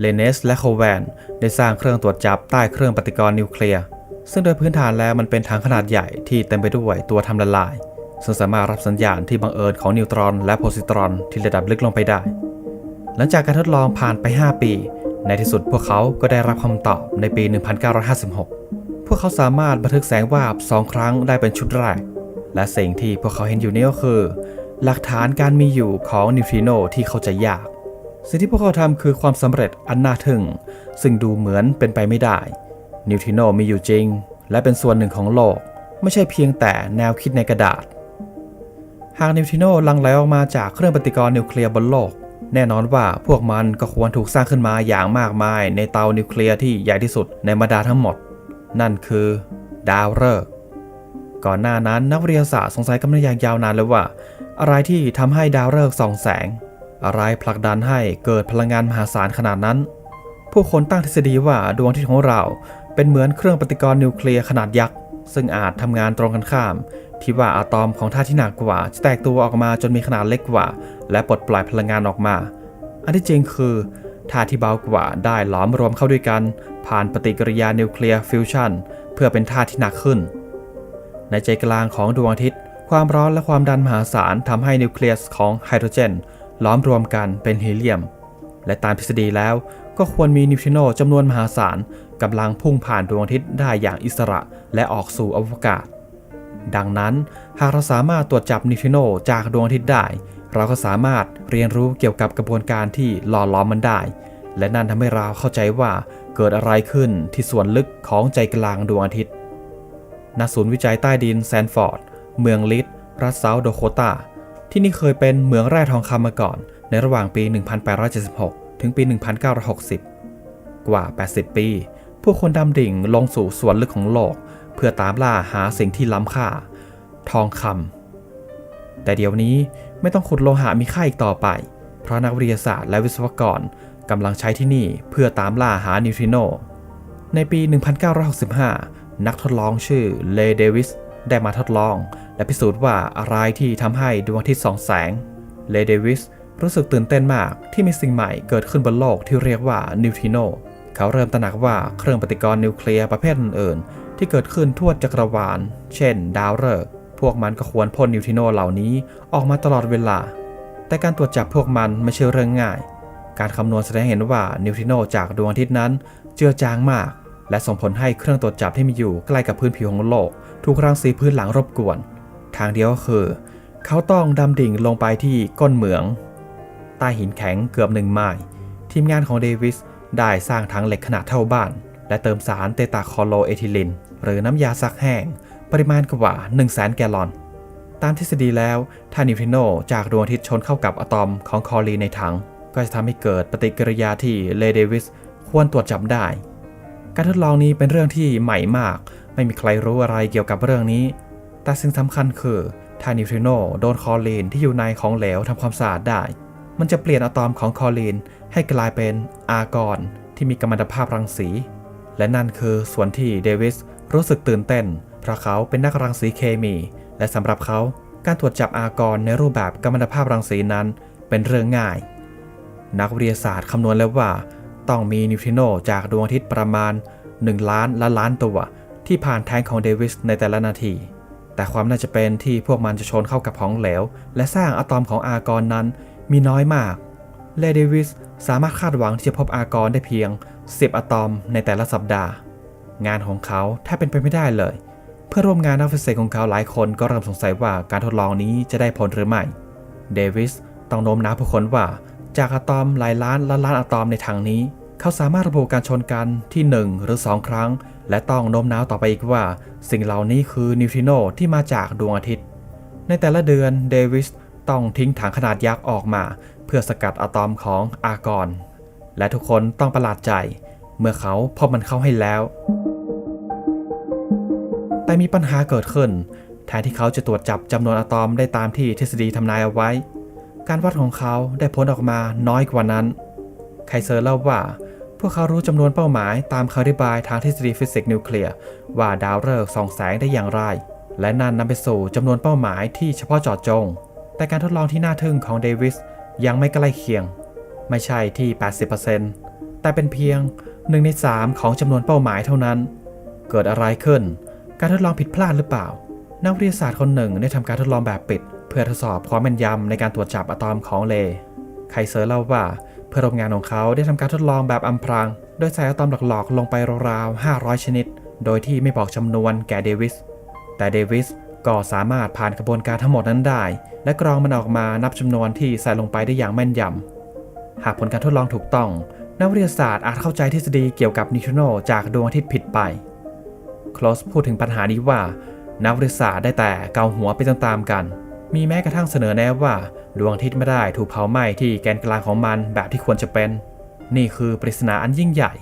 เลเนสและโคแวนได้สร้างเครื่องตรวจจับใต้เครื่องปฏิกรณ์นิวเคลียร์ ซึ่งโดยพื้นฐานแล้วมันเป็นถังขนาดใหญ่ที่เต็มไปด้วยตัวทำละลาย ซึ่งสามารถรับสัญญาณที่บังเอิญของนิวตรอนและโพซิตรอนที่ระดับลึกลงไปได้ หลังจากการทดลองผ่านไป 5 ปี ในที่สุดพวกเขาก็ได้รับคำตอบในปี 1956 พวกเขาสามารถบันทึกแสงวาบสองครั้งได้เป็นชุดแรก และสิ่งที่พวกเขาเห็นอยู่นี้ก็คือ หลักฐานการมีอยู่ของนิวทริโนที่เข้าใจยาก สิ่งที่พวกเขาทำคือความสำเร็จอันน่าทึ่ง ซึ่งดูเหมือนเป็นไปไม่ได้ นิวทริโนมีอยู่จริง และเป็นส่วนหนึ่งของโลก ไม่ใช่เพียงแต่แนวคิดในกระดาษ หากนิวทริโนลังไหลออกมาจากเครื่องปฏิกรณ์นิวเคลียร์บนโลก แน่นอนว่าพวกมันก็ควรถูกสร้างขึ้นมาอย่างมากมาย ในเตานิวเคลียร์ที่ใหญ่ที่สุดในบรรดาทั้งหมด นั่นคือ ดาวฤกษ์ก่อนหน้านั้นนักวิทยาศาสตร์สงสัยกันมาอย่างยาวนานเลยว่า อะไรที่ทำให้ดาวฤกษ์ส่องแสง อะไรผลักดันให้เกิดพลังงานมหาศาลขนาดนั้น ผู้คนตั้งทฤษฎีว่าดวงอาทิตย์ของเราเป็นเหมือนเครื่องปฏิกรณ์นิวเคลียร์ขนาดยักษ์ ซึ่งอาจทำงานตรงกันข้าม ที่ว่าอะตอมของธาตุที่หนักกว่า จะแตกตัวออกมาจนมีขนาดเล็กกว่า และปลดปล่อยพลังงานออกมา อันที่จริงคือธาตุที่เบากว่าได้หลอมรวมเข้าด้วยกัน ผ่านปฏิกิริยานิวเคลียร์ฟิวชันเพื่อเป็นธาตุที่หนักขึ้น ในใจกลางของดวงอาทิตย์ ความร้อนและความดันมหาศาลทำให้นิวเคลียสของไฮโดรเจน ล้อมรวมกันเป็นฮีเลียม และตามทฤษฎีแล้วก็ควรมีนิวทริโนจำนวนมหาศาลกำลังพุ่งผ่านดวงอาทิตย์ได้อย่างอิสระและออกสู่อวกาศ ดังนั้นหากเราสามารถตรวจจับนิวทริโนจากดวงอาทิตย์ได้ เราก็สามารถเรียนรู้เกี่ยวกับกระบวนการที่หล่อล้อมมันได้ และนั่นทำให้เราเข้าใจว่าเกิดอะไรขึ้นที่ส่วนลึกของใจกลางดวงอาทิตย์ณศูนย์วิจัยใต้ดินแซนฟอร์ด เมืองลิดรัฐเซาท์โดโคตา ที่นี่เคยเป็นเหมืองแร่ทองคำมาก่อน ในระหว่างปี 1876 ถึงปี 1960 กว่า 80 ปีผู้คนดำดิ่งลงสู่ส่วนลึกของโลก เพื่อตามล่าหาสิ่งที่ล้ำค่า ทองคำแต่เดี๋ยวนี้ไม่ต้องขุดโลหะมีค่าอีกต่อไป เพราะนักวิทยาศาสตร์และวิศวกรกำลังใช้ที่นี่เพื่อตามล่าหานิวทริโน ในปี 1965 นักทดลองชื่อเลเดวิสได้มาทดลอง และพิสูจน์ว่าอะไรที่ทำให้ดวงอาทิตย์ส่องแสง เลเดวิสรู้สึกตื่นเต้นมากที่มีสิ่งใหม่เกิดขึ้นบนโลกที่เรียกว่านิวทริโน เขาเริ่มตระหนักว่าเครื่องปฏิกรณ์นิวเคลียร์ประเภทอื่นๆ ที่เกิดขึ้นทั่วจักรวาล เช่น ดาวฤกษ์ พวกมันก็ควรพ่นนิวทริโนเหล่านี้ออกมาตลอดเวลา แต่การตรวจจับพวกมันไม่ใช่เรื่องง่าย การคำนวณแสดงเห็นว่านิวทริโนจากดวงอาทิตย์นั้นเจือจางมาก และส่งผลให้เครื่องตรวจจับที่มีอยู่ใกล้กับพื้นผิวของโลก ถูกรังสีพื้นหลังรบกวน ทางเดียวก็คือ เขาต้องดำดิ่งลงไปที่ก้นเหมือง ใต้หินแข็งเกือบหนึ่งไมล์ทีมงานของเดวิสได้สร้างถังเหล็กขนาดเท่าบ้าน และเติมสารเตตาคอโลเอทิลิน หรือน้ำยาซักแห้ง ปริมาณกว่า 1 0 0 0 0แสนแกลลอน ตามทฤษฎีแล้วถ้านิวทริโนจากดวงอาทิตย์ชนเข้ากับอะตอมของคอรีในถัง ก็จะทำให้เกิดปฏิกิริยาที่เลเดวิสควรตรวจจับได้ การทดลองนี้เป็นเรื่องที่ใหม่มาก ไม่มีใครรู้อะไรเกี่ยวกับเรื่องนี้ แต่สิ่งสำคัญคือถ้านิวทริโนโดนคอรีนที่อยู่ในของเหลวทำความสะอาดได้ มันจะเปลี่ยนอะตอมของคอรีนให้กลายเป็นอาร์กอนที่มีกัมมันตภาพรังสี และนั่นคือส่วนที่เดวิสรู้สึกตื่นเต้น เพราะเขาเป็นนักรังสีเคมี และสำหรับเขาการตรวจจับอากรในรูปแบบกัมมันตภาพรังสีนั้นเป็นเรื่องง่าย นักวิทยาศาสตร์คำนวณแล้วว่า ต้องมีนิวทริโนจากดวงอาทิตย์ประมาณ 1 ล้านละล้านตัว ที่ผ่านแทงของเดวิสในแต่ละนาที แต่ความน่าจะเป็นที่พวกมันจะชนเข้ากับของเหลว และสร้างอะตอมของอากรนั้นมีน้อยมาก เลเดวิสสามารถคาดหวังที่จะพบอากรได้เพียง 10 อะตอมในแต่ละสัปดาห์ งานของเขาแทบเป็นไปไม่ได้เลย เพื่อร่วมงานนักฟิสิกส์ของเขาหลายคนก็เริ่มสงสัยว่าการทดลองนี้จะได้ผลหรือไม่ เดวิสต้องโน้มน้าวผู้คนว่าจากอะตอมหลายล้านล้านล้านอะตอมในทางนี้ เขาสามารถระบุการชนกันที่ 1 หรือ 2 ครั้ง และต้องโน้มน้าวต่อไปอีกว่า สิ่งเหล่านี้คือนิวทริโนที่มาจากดวงอาทิตย์ ในแต่ละเดือนเดวิสต้องทิ้งถังขนาดยักษ์ออกมา เพื่อสกัดอะตอมของอากรและทุกคนต้องประหลาดใจ เมื่อเขาพบมันเข้าให้แล้ว แต่มีปัญหาเกิดขึ้น แทนที่เขาจะตรวจจับจำนวนอะตอมได้ตามที่ทฤษฎีทำนายเอาไว้ การวัดของเขาได้ผลออกมาน้อยกว่านั้น ไคเซอร์เล่าว่า วกเขารู้จำนวนเป้าหมายตามคำอธิบายทางทฤษฎีฟิสิกส์นิวเคลียร์ว่าดาวฤกษ์ส่องแสงได้อย่างไร และนั่นนำไปสู่จำนวนเป้าหมายที่เฉพาะเจาะจง แต่การทดลองที่น่าทึ่งของเดวิสยังไม่ใกล้เคียง ไม่ใช่ที่ 80%แต่เป็นเพียงหนึ่งในสามของจำนวนเป้าหมายเท่านั้น เกิดอะไรขึ้น การทดลองผิดพลาดหรือเปล่า นักวิทยาศาสตร์คนหนึ่งได้ทำการทดลองแบบปิด เพื่อทดสอบความแม่นยำในการตรวจจับอะตอมของเลไคเซอร์เล่าว่า พื่อนร่วมงานของเขาได้ทำการทดลองแบบอำพราง โดยใส่อะตอมหลอกๆลงไปราวๆ500 ชนิด โดยที่ไม่บอกจำนวนแก่เดวิส แต่เดวิสก็สามารถผ่านกระบวนการทั้งหมดนั้นได้ และกรองมันออกมานับจำนวนที่ใส่ลงไปได้อย่างแม่นยำหากผลการทดลองถูกต้อง นักวิทยาศาสตร์อาจเข้าใจทฤษฎีเกี่ยวกับนิวทริโนจากดวงอาทิตย์ผิดไป คลอสพูดถึงปัญหานี้ว่า นักวิทยาศาสตร์ได้แต่เกาหัวไปตามๆกัน มีแม้กระทั่งเสนอแนะว่าดวงอาทิตย์ไม่ได้ถูกเผาไหม้ที่แกนกลางของมันแบบที่ควรจะเป็น นี่คือปริศนาอันยิ่งใหญ่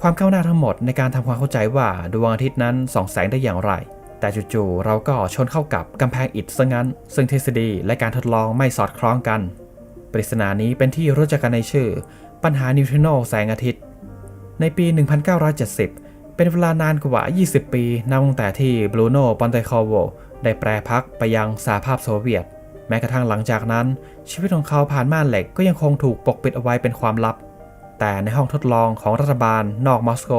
ความก้าวหน้าทั้งหมดในการทำความเข้าใจว่าดวงอาทิตย์นั้นส่องแสงได้อย่างไร แต่จู่ๆเราก็ชนเข้ากับกำแพงอิฐซะงั้น ซึ่งทฤษฎีและการทดลองไม่สอดคล้องกัน ปริศนานี้เป็นที่รู้จักกันในชื่อ ปัญหานิวทริโนแสงอาทิตย์ ในปี 1970 เป็นเวลานานกว่า 20 ปีนับตั้งแต่ที่บรูโน่ปอนเตคอโว ได้แปรพักไปยังสหภาพโซเวียต แม้กระทั่งหลังจากนั้น ชีวิตของเขาผ่านม่านเหล็กก็ยังคงถูกปกปิดเอาไว้เป็นความลับ แต่ในห้องทดลองของรัฐบาลนอกมอสโก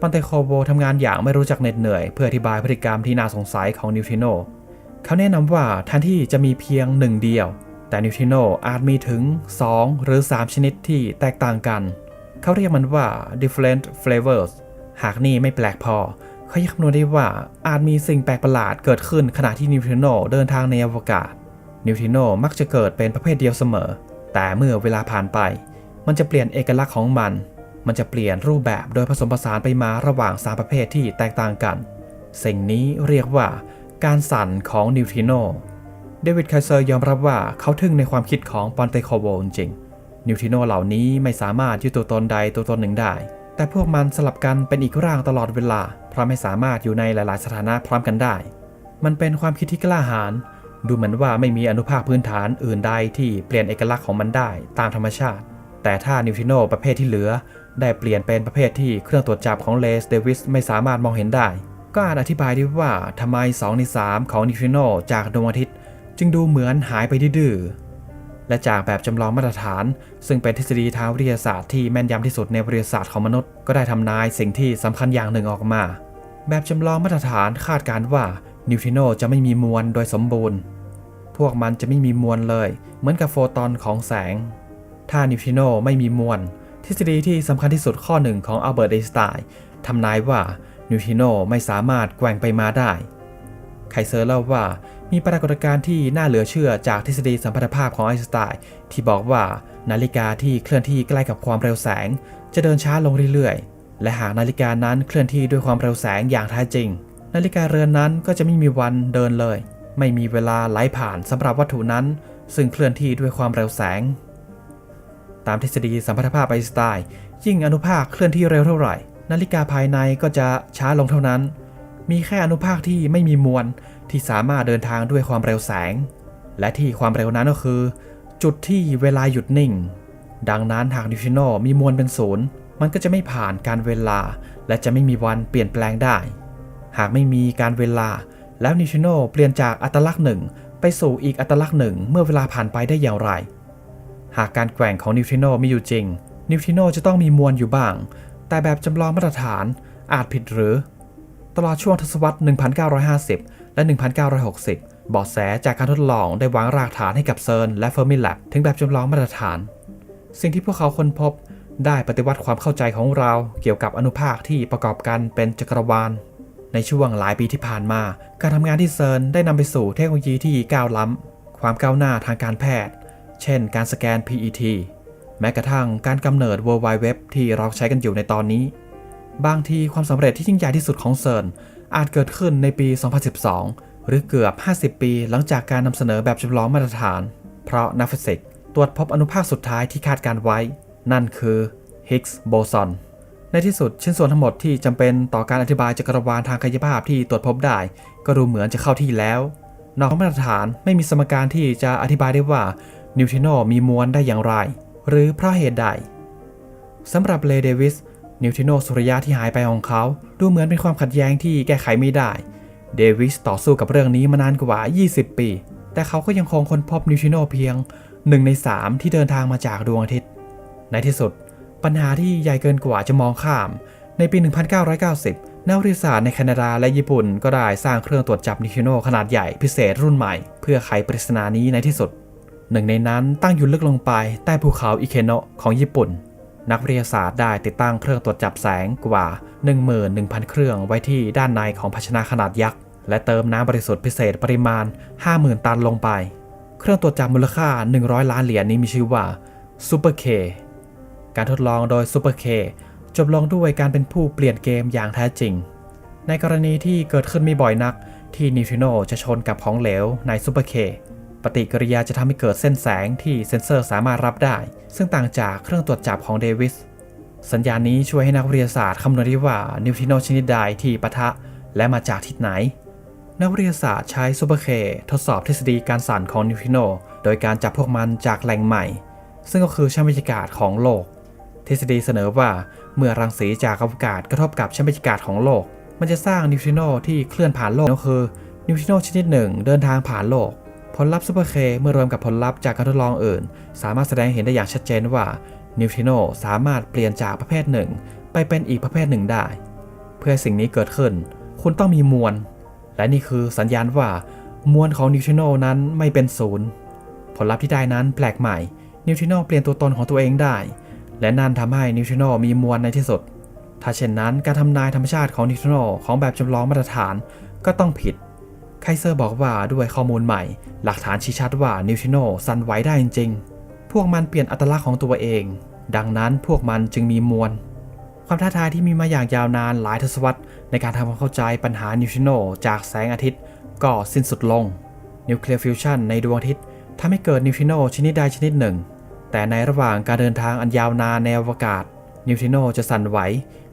ปอนเตโคโวทำงานอย่างไม่รู้จักเหน็ดเหนื่อย เพื่ออธิบายพฤติกรรมที่น่าสงสัยของนิวทิโน เขาแนะนำว่าแทนที่จะมีเพียงหนึ่งเดียว แต่นิวทิโนอาจมีถึง 2 หรือ 3 ชนิดที่แตกต่างกัน เขาเรียกมันว่า different flavors หากนี่ไม่แปลกพอ เขายังคำนวณได้ว่าอาจมีสิ่งแปลกประหลาดเกิดขึ้นขณะที่นิวทริโนเดินทางในอวกาศ นิวทริโนมักจะเกิดเป็นประเภทเดียวเสมอ แต่เมื่อเวลาผ่านไป มันจะเปลี่ยนเอกลักษณ์ของมัน มันจะเปลี่ยนรูปแบบโดยผสมผสานไปมาระหว่างสามประเภทที่แตกต่างกัน สิ่งนี้เรียกว่าการสั่นของนิวทริโน เดวิดไคเซอร์ยอมรับว่าเขาทึ่งในความคิดของปอนเตโคโวจริง นิวทริโนเหล่านี้ไม่สามารถยึดตัวตนใดตัวตนหนึ่งได้ แต่พวกมันสลับกันเป็นอีกร่างตลอดเวลา เพราะไม่สามารถอยู่ในหลาย ๆ สถานะพร้อมกันได้ มันเป็นความคิดที่กล้าหาญ ดูเหมือนว่าไม่มีอนุภาคพื้นฐานอื่นใดที่เปลี่ยนเอกลักษณ์ของมันได้ตามธรรมชาติ แต่ถ้านิวทริโนประเภทที่เหลือ ได้เปลี่ยนเป็นประเภทที่เครื่องตรวจจับของเลสเดวิสไม่สามารถมองเห็นได้ ก็อาจอธิบายได้ว่าทำไม2ใน3ของนิวทริโนจากดวงอาทิตย์ จึงดูเหมือนหายไปดื้อ และจากแบบจำลองมาตรฐาน ซึ่งเป็นทฤษฎีทางวิทยาศาสตร์ที่แม่นยำที่สุดในวิทยาศาสตร์ของมนุษย์ ก็ได้ทำนายสิ่งที่สำคัญอย่างหนึ่งออกมา แบบจำลองมาตรฐานคาดการณ์ว่านิวทริโนจะไม่มีมวลโดยสมบูรณ์ พวกมันจะไม่มีมวลเลย เหมือนกับโฟตอนของแสง ถ้านิวทริโนไม่มีมวล ทฤษฎีที่สำคัญที่สุดข้อหนึ่งของอัลเบิร์ตไอน์สไตน์ทำนายว่านิวทริโนไม่สามารถแกว่งไปมาได้ ไคเซอร์เล่าว่ามีปรากฏการณ์ที่น่าเหลือเชื่อจากทฤษฎีสัมพัทธภาพของไอน์สไตน์ที่บอกว่านาฬิกาที่เคลื่อนที่ใกล้กับความเร็วแสง จะเดินช้าลงเรื่อยๆ และหากนาฬิกานั้นเคลื่อนที่ด้วยความเร็วแสงอย่างแท้จริง นาฬิกาเรือนนั้นก็จะไม่มีวันเดินเลย ไม่มีเวลาไหลผ่านสำหรับวัตถุนั้น ซึ่งเคลื่อนที่ด้วยความเร็วแสง ตามทฤษฎีสัมพัทธภาพไอน์สไตน์ยิ่งอนุภาคเคลื่อนที่เร็วเท่าไหร่ นาฬิกาภายในก็จะช้าลงเท่านั้น มีแค่อนุภาคที่ไม่มีมวลที่สามารถเดินทางด้วยความเร็วแสง และที่ความเร็วนั้นก็คือ จุดที่เวลาหยุดนิ่ง ดังนั้นหากนิวทริโนมีมวลเป็นศูนย์มันก็จะไม่ผ่านการเวลา และจะไม่มีวันเปลี่ยนแปลงได้ หากไม่มีการเวลา แล้วนิวทริโนเปลี่ยนจากอัตลักษณ์หนึ่งไปสู่อีกอัตลักษณ์หนึ่งเมื่อเวลาผ่านไปได้อย่างไร หากการแกว่งของนิวทริโนมีอยู่จริง นิวทริโนจะต้องมีมวลอยู่บ้าง แต่แบบจำลองมาตรฐานอาจผิดหรือ ตลอดช่วงทศวรรษ 1950 และ 1960 เบาะแสจากการทดลองได้วางรากฐานให้กับเซิร์นและเฟอร์มิแลบถึงแบบจำลองมาตรฐาน สิ่งที่พวกเขาค้นพบได้ปฏิวัติความเข้าใจของเราเกี่ยวกับอนุภาคที่ประกอบกันเป็นจักรวาล ในช่วงหลายปีที่ผ่านมา การทำงานที่เซิร์นได้นำไปสู่เทคโนโลยีที่ก้าวล้ำ ความก้าวหน้าทางการแพทย์ เช่น การสแกน PET แม้กระทั่งการกำเนิด World Wide Web ที่เราใช้กันอยู่ในตอนนี้ บางทีความสำเร็จที่ยิ่งใหญ่ที่สุดของเซิร์นอาจเกิดขึ้นในปี 2012 หรือเกือบ 50 ปีหลังจากการนำเสนอแบบจำลองมาตรฐาน เพราะนักฟิสิกส์ตรวจพบอนุภาคสุดท้ายที่คาดการไว้ นั่นคือ Higgs boson ในที่สุดชิ้นส่วนทั้งหมดที่จำเป็นต่อการอธิบายจักรวาลทางกายภาพที่ตรวจพบได้ ก็ดูเหมือนจะเข้าที่แล้ว นอกมาตรฐานไม่มีสมการที่จะอธิบายได้ว่านิวทริโนมีมวลได้อย่างไร หรือเพราะเหตุใดสำหรับเลเดวิส นิวทริโนสุริยะที่หายไปของเขา ดูเหมือนเป็นความขัดแย้งที่แก้ไขไม่ได้ เดวิสต่อสู้กับเรื่องนี้มานานกว่า 20 ปี แต่เขาก็ยังคงค้นพบนิวทริโนเพียง1ใน3ที่เดินทางมาจากดวงอาทิตย์ ในที่สุด ปัญหาที่ใหญ่เกินกว่าจะมองข้าม ในปี 1990 นักวิทยาศาสตร์ในแคนาดาและญี่ปุ่น ก็ได้สร้างเครื่องตรวจจับนิวทริโนขนาดใหญ่พิเศษรุ่นใหม่ เพื่อไขปริศนานี้ในที่สุด หนึ่งในนั้นตั้งอยู่ลึกลงไปใต้ภูเขาอิเคโนะของญี่ปุ่น นักวิทยาศาสตร์ได้ติดตั้งเครื่องตรวจจับแสงกว่า 11,000 เครื่องไว้ที่ด้านในของภาชนะขนาดยักษ์ และเติมน้ำบริสุทธิ์พิเศษปริมาณ 50,000 ตันลงไป เครื่องตรวจจับมูลค่า 100 ล้านเหรียญนี้มีชื่อว่า Super K การทดลองโดย Super K จบลงด้วยการเป็นผู้เปลี่ยนเกมอย่างแท้จริง ในกรณีที่เกิดขึ้นมีบ่อยนักที่นิวทริโนจะชนกับของเหลวใน Super K ป ปฏิกิริยาจะทำให้เกิดเส้นแสงที่เซ็นเซอร์สามารถรับได้ ซึ่งต่างจากเครื่องตรวจจับของเดวิส สัญญาณนี้ช่วยให้นักวิทยาศาสตร์คำนวณได้ว่านิวทริโนชนิดใดที่ปะทะและมาจากทิศไหน นักวิทยาศาสตร์ใช้ซูเปอร์เคทดสอบทฤษฎีการสั่นของนิวทริโน โดยการจับพวกมันจากแหล่งใหม่ ซึ่งก็คือชั้นบรรยากาศของโลก ทฤษฎีเสนอว่าเมื่อรังสีจากอวกาศกระทบกับชั้นบรรยากาศของโลก มันจะสร้างนิวทริโนที่เคลื่อนผ่านโลกก็คือนิวทริโนชนิดหนึ่งเดินทางผ่านโลก ผลลัพธ์ซูเปอร์เคเมื่อรวมกับผลลัพธ์จากการทดลองอื่น สามารถแสดงเห็นได้อย่างชัดเจนว่านิวทริโนสามารถเปลี่ยนจากประเภทหนึ่ง ไปเป็นอีกประเภทหนึ่งได้ เพื่อสิ่งนี้เกิดขึ้น คุณต้องมีมวล และนี่คือสัญญาณว่ามวลของนิวทริโนนั้นไม่เป็นศูนย์ผลลัพธ์ที่ได้นั้นแปลกใหม่ นิวทริโนเปลี่ยนตัวตนของตัวเองได้ และนั่นทำให้นิวทริโนมีมวลในที่สุด ถ้าเช่นนั้นการทำนายธรรมชาติของนิวทริโนของแบบจำลองมาตรฐานก็ต้องผิด ไคเซอร์บอกว่าด้วยข้อมูลใหม่ หลักฐานชี้ชัดว่านิวทริโนสั่นไหวได้จริงๆ พวกมันเปลี่ยนอัตลักษณ์ของตัวเอง ดังนั้นพวกมันจึงมีมวล ความท้าทายที่มีมาอย่างยาวนานหลายทศวรรษในการทำความเข้าใจปัญหานิวทริโนจากแสงอาทิตย์ก็สิ้นสุดลง นิวเคลียร์ฟิวชันในดวงอาทิตย์ทำให้เกิดนิวทริโนชนิดใดชนิดหนึ่ง แต่ในระหว่างการเดินทางอันยาวนานในอวกาศ นิวทริโนจะสั่นไหว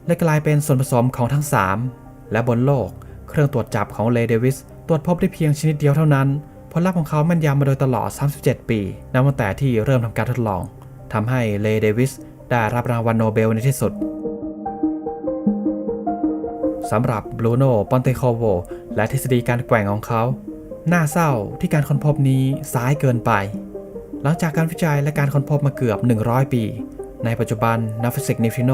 และกลายเป็นส่วนผสมของทั้ง 3 และบนโลก เครื่องตรวจจับของเลเดวิส ตรวจพบได้เพียงชนิดเดียวเท่านั้น ผลลัพธ์ของเขาแม่นยำมาโดยตลอด 37 ปีนับตั้งแต่ที่เริ่มทำการทดลอง ทำให้เลเดวิสได้รับรางวัลโนเบลในที่สุดสำหรับบรูโน่ปอนเตโคโวและทฤษฎีการแกว่งของเขา น่าเศร้าที่การค้นพบนี้สายเกินไป หลังจากการวิจัยและการค้นพบมาเกือบ 100 ปี ในปัจจุบันนักฟิสิกส์นิวทริโน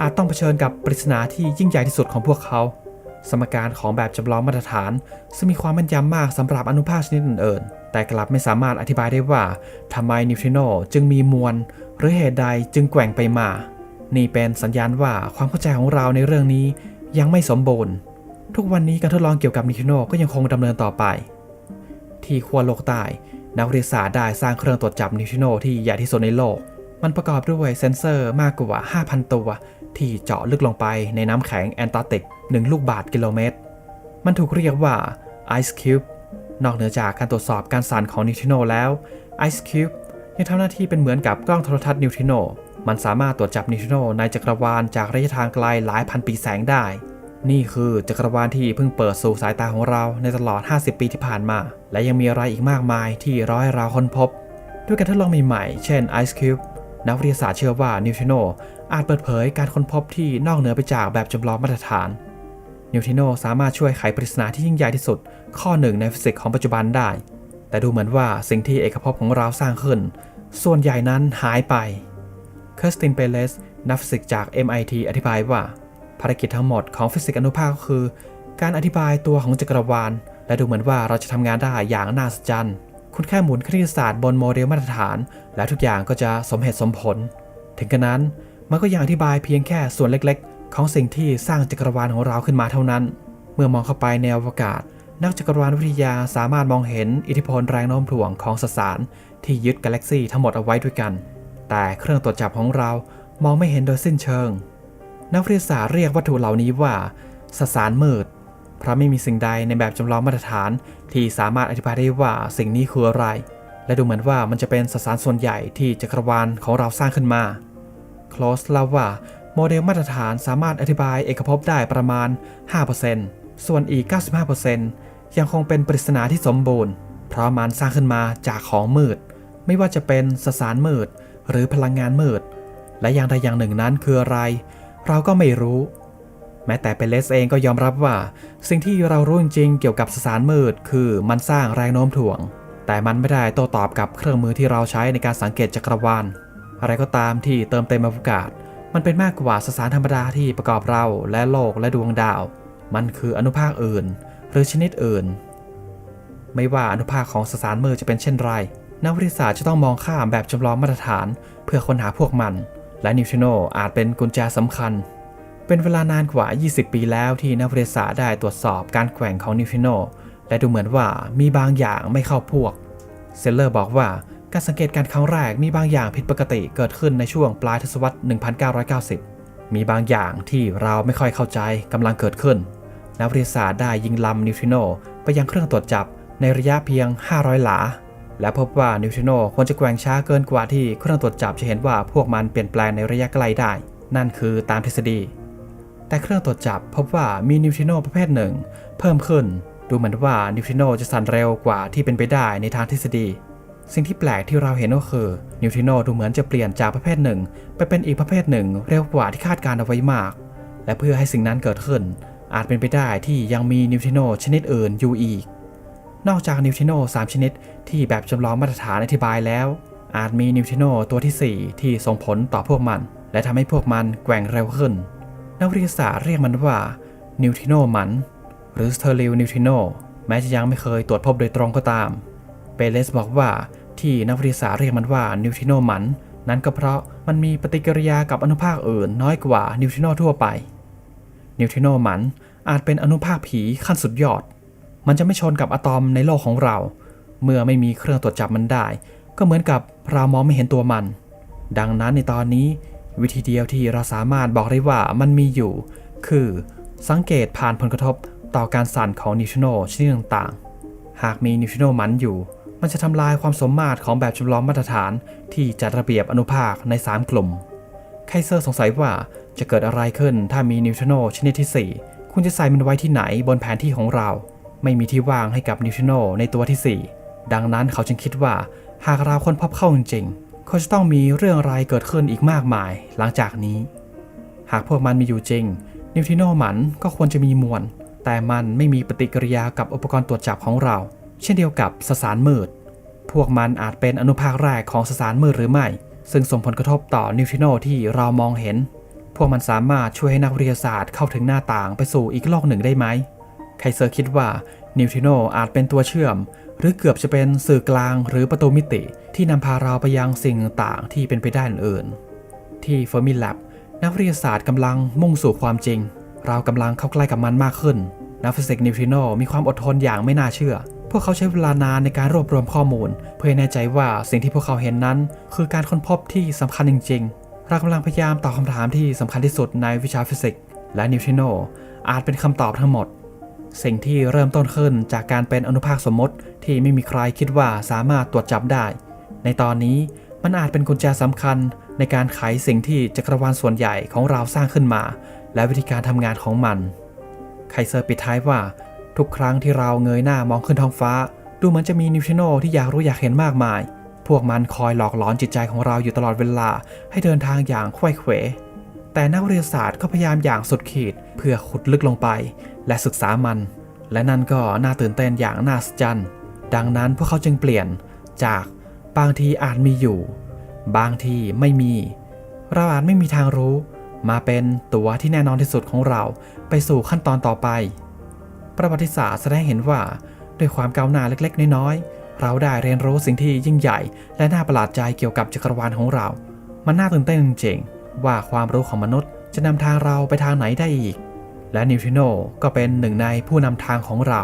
อาจต้องเผชิญกับปริศนาที่ยิ่งใหญ่ที่สุดของพวกเขา สมการของแบบจำลองมาตรฐาน ซึ่งมีความแม่นยำมากสำหรับอนุภาคชนิดอื่นๆ แต่กลับไม่สามารถอธิบายได้ว่าทำไมนิวทริโนจึงมีมวล หรือเหตุใดจึงแกว่งไปมา นี่เป็นสัญญาณว่าความเข้าใจของเราในเรื่องนี้ยังไม่สมบูรณ์ ทุกวันนี้การทดลองเกี่ยวกับนิวทริโนก็ยังคงดำเนินต่อไป ที่ขั้วโลกใต้นักวิทยาศาสตร์ได้สร้างเครื่องตรวจจับนิวทริโนที่ใหญ่ที่สุดในโลก มันประกอบด้วยเซ็นเซอร์มากกว่า 5,000 ตัว ที่เจาะลึกลงไปในน้ำแข็งแอนตาร์กติก 1 ลูกบาศก์กิโลเมตร มันถูกเรียกว่า Ice Cube นอกเหนือจากการตรวจสอบการสั่นของนิวทริโนแล้ว Ice Cube ยังทำหน้าที่เป็นเหมือนกับกล้องโทรทัศน์นิวทริโน มันสามารถตรวจจับนิวทริโนในจักรวาลจากระยะทางไกลหลายพันปีแสงได้ นี่คือจักรวาลที่เพิ่งเปิดสู่สายตาของเราในตลอด 50 ปีที่ผ่านมา และยังมีอะไรอีกมากมายที่ร้อให้เราค้นพบ ด้วยการทดลองใหม่ๆ เช่น Ice Cube นักวิทยาศาสตร์เชื่อว่านิวทริโน อาจเปิดเผยการค้นพบที่นอกเหนือไปจากแบบจำลองมาตรฐาน นิวทิโนสามารถช่วยไขปริศนาที่ยิ่งใหญ่ที่สุด ข้อหนึ่งในฟิสิกส์ของปัจจุบันได้ แต่ดูเหมือนว่าสิ่งที่เอกภพของเราสร้างขึ้น ส่วนใหญ่นั้นหายไปเคอร์สตินเปเลสนักฟิสิกส์จาก MIT อธิบายว่า ภารกิจทั้งหมดของฟิสิกส์อนุภาคก็คือ การอธิบายตัวของจักรวาล และดูเหมือนว่าเราจะทำงานได้อย่างน่าสัจรรย์คุณแค่หมุนคณิตศาสตร์บนโมเดลมาตรฐาน และทุกอย่างก็จะสมเหตุสมผล ถึงกระนั้น มันก็ยังอธิบายเพียงแค่ส่วนเล็กๆ ของสิ่งที่สร้างจักรวาลของเราขึ้นมาเท่านั้น เมื่อมองเข้าไปในอวกาศ นักจักรวาลวิทยาสามารถมองเห็นอิทธิพลแรงโน้มถ่วงของสสารที่ยึดกาแล็กซีทั้งหมดเอาไว้ด้วยกัน แต่เครื่องตรวจจับของเรามองไม่เห็นโดยสิ้นเชิง นักวิทยาศาสตร์เรียกวัตถุเหล่านี้ว่าสสารมืด เพราะไม่มีสิ่งใดในแบบจำลองมาตรฐาน ที่สามารถอธิบายได้ว่าสิ่งนี้คืออะไร และดูเหมือนว่ามันจะเป็นสสารส่วนใหญ่ที่จักรวาลของเราสร้างขึ้นมา คลอสเล่าว่า โมเดลมาตรฐานสามารถอธิบายเอกภพได้ประมาณ 5%ส่วนอีก 95%ยังคงเป็นปริศนาที่สมบูรณ์ เพราะมันสร้างขึ้นมาจากของมืด ไม่ว่าจะเป็นสสารมืด หรือพลังงานมืด และอย่างใดอย่างหนึ่งนั้นคืออะไร เราก็ไม่รู้ แม้แต่เปเลสเองก็ยอมรับว่า สิ่งที่เรารู้จริงๆเกี่ยวกับสสารมืด คือมันสร้างแรงโน้มถ่วงแต่มันไม่ได้โต้ตอบกับเครื่องมือที่เราใช้ในการสังเกตจักรวาล อะไรก็ตามที่เติมเต็มอวกาศ มันเป็นมากกว่าสสารธรรมดาที่ประกอบเราและโลกและดวงดาว มันคืออนุภาคอื่น หรือชนิดอื่น ไม่ว่าอนุภาคของสสารมือจะเป็นเช่นไรนักวิทยาศาสตร์จะต้องมองข้ามแบบจำลองมาตรฐาน เพื่อค้นหาพวกมัน และนิวทริโนอาจเป็นกุญแจสำคัญ เป็นเวลานานกว่า 20 ปีแล้วที่นักวิทยาศาสตร์ได้ตรวจสอบการแกว่งของนิวทริโนและดูเหมือนว่ามีบางอย่างไม่เข้าพวก เซลเลอร์บอกว่า การสังเกตการณ์ครั้งแรกมีบางอย่างผิดปกติเกิดขึ้นในช่วงปลายทศวรรษ 1990 มีบางอย่างที่เราไม่ค่อยเข้าใจกำลังเกิดขึ้น นักวิทยาศาสตร์ได้ยิงลำนิวทริโนไปยังเครื่องตรวจจับในระยะเพียง 500 หลา และพบว่านิวทริโนควรจะแกว่งช้าเกินกว่าที่เครื่องตรวจจับจะเห็นว่าพวกมันเปลี่ยนแปลงในระยะไกลได้ นั่นคือตามทฤษฎี แต่เครื่องตรวจจับพบว่ามีนิวทริโนประเภทหนึ่ง เพิ่มขึ้น ดูเหมือนว่านิวทริโนจะสั่นเร็วกว่าที่เป็นไปได้ในทางทฤษฎี สิ่งที่แปลกที่เราเห็นก็คือ นิวทริโนดูเหมือนจะเปลี่ยนจากประเภทหนึ่ง ไปเป็นอีกประเภทหนึ่งเร็วกว่าที่คาดการณ์เอาไว้มาก และเพื่อให้สิ่งนั้นเกิดขึ้น อาจเป็นไปได้ที่ยังมีนิวทริโนชนิดอื่นอยู่อีก นอกจากนิวทริโน3 ชนิดที่แบบจำลองมาตรฐานอธิบายแล้ว อาจมีนิวทริโนตัวทีสี่4 ที่ส่งผลต่อพวกมัน และทำให้พวกมันแกว่งเร็วขึ้น นักวิทยาศาสตร์เรียกมันว่านิวทริโนมัน หรือสเตอริลนิวทริโนแม้จะยังไม่เคยตรวจพบโดยตรงก็ตาม เปเลสบอกว่าที่นักวิทยาศาสตร์เรียกมันว่านิวทริโนหมัน นั้นก็เพราะมันมีปฏิกิริยากับอนุภาคอื่นน้อยกว่านิวทริโนทั่วไป นิวทริโนหมันอาจเป็นอนุภาคผีขั้นสุดยอด มันจะไม่ชนกับอะตอมในโลกของเรา เมื่อไม่มีเครื่องตรวจจับมันได้ ก็เหมือนกับเรามองไม่เห็นตัวมัน ดังนั้นในตอนนี้ วิธีเดียวที่เราสามารถบอกได้ว่ามันมีอยู่ คือสังเกตผ่านผลกระทบต่อการสั่นของนิวทริโนชนิดต่างๆ หากมีนิวทริโนมันอยู่ มันจะทำลายความสมมาตรของแบบจำลองมาตรฐานที่จัดระเบียบอนุภาคใน 3 กลุ่ม ไคเซอร์สงสัยว่าจะเกิดอะไรขึ้นถ้ามีนิวทริโนชนิดที่ 4 คุณจะใส่มันไว้ที่ไหนบนแผนที่ของเรา ไม่มีที่ว่างให้กับนิวทริโนในตัวที่ 4 ดังนั้นเขาจึงคิดว่าหากเราค้นพบเข้าจริงๆเขาจะต้องมีเรื่องอะไรเกิดขึ้นอีกมากมายหลังจากนี้ หากพวกมันมีอยู่จริง นิวทริโนมันก็ควรจะมีมวลแต่มันไม่มีปฏิกิริยากับอุปกรณ์ตรวจจับของเรา เช่นเดียวกับสสารมืด พวกมันอาจเป็นอนุภาคแรกของสสารมืดหรือไม่ ซึ่งส่งผลกระทบต่อนิวทริโนที่เรามองเห็น พวกมันสามารถช่วยให้นักวิทยาศาสตร์เข้าถึงหน้าต่างไปสู่อีกโลกหนึ่งได้ไหมไคเซอร์คิดว่านิวทริโนอาจเป็นตัวเชื่อม หรือเกือบจะเป็นสื่อกลางหรือประตูมิติ ที่นำพาเราไปยังสิ่งต่างที่เป็นไปได้อื่นๆที่เฟอร์มิแลบนักวิทยาศาสตร์กำลังมุ่งสู่ความจริง เรากำลังเข้าใกล้กับมันมากขึ้นนักฟิสิกส์นิวทริโนมีความอดทนอย่างไม่น่าเชื่อ พวกเขาใช้เวลานานในการรวบรวมข้อมูล เพื่อให้แน่ใจว่าสิ่งที่พวกเขาเห็นนั้น คือการค้นพบที่สำคัญจริงๆ เรากำลังพยายามตอบคำถามที่สำคัญที่สุดในวิชาฟิสิกส์และนิวทริโนอาจเป็นคำตอบทั้งหมด สิ่งที่เริ่มต้นขึ้นจากการเป็นอนุภาคสมมติที่ไม่มีใครคิดว่าสามารถตรวจจับได้ ในตอนนี้มันอาจเป็นกุญแจสำคัญในการไขสิ่งที่จักรวาลส่วนใหญ่ของเราสร้างขึ้นมา และวิธีการทำงานของมันไคเซอร์ปิดท้ายว่า ทุกครั้งที่เราเงยหน้ามองขึ้นท้องฟ้า ดูเหมือนจะมีนิวทริโนที่อยากรู้อยากเห็นมากมาย พวกมันคอยหลอกหลอนจิตใจของเราอยู่ตลอดเวลา ให้เดินทางอย่างไขว้เขว แต่นักวิทยาศาสตร์ก็พยายามอย่างสุดขีดเพื่อขุดลึกลงไป และศึกษามัน และนั่นก็น่าตื่นเต้นอย่างน่าสนใจดังนั้นพวกเขาจึงเปลี่ยนจากบางทีอาจมีอยู่ บางทีไม่มี เราอาจไม่มีทางรู้ มาเป็นตัวที่แน่นอนที่สุดของเราไปสู่ขั้นตอนต่อไป ประวัติศาสตร์แสดงเห็นว่า ด้วยความก้าวหน้าเล็กๆ น้อยๆ เราได้เรียนรู้สิ่งที่ยิ่งใหญ่ และน่าประหลาดใจเกี่ยวกับจักรวาลของเรา มันน่าตื่นเต้นจริงๆ ว่าความรู้ของมนุษย์จะนำทางเราไปทางไหนได้อีก และนิวทริโนก็เป็นหนึ่งในผู้นำทางของเรา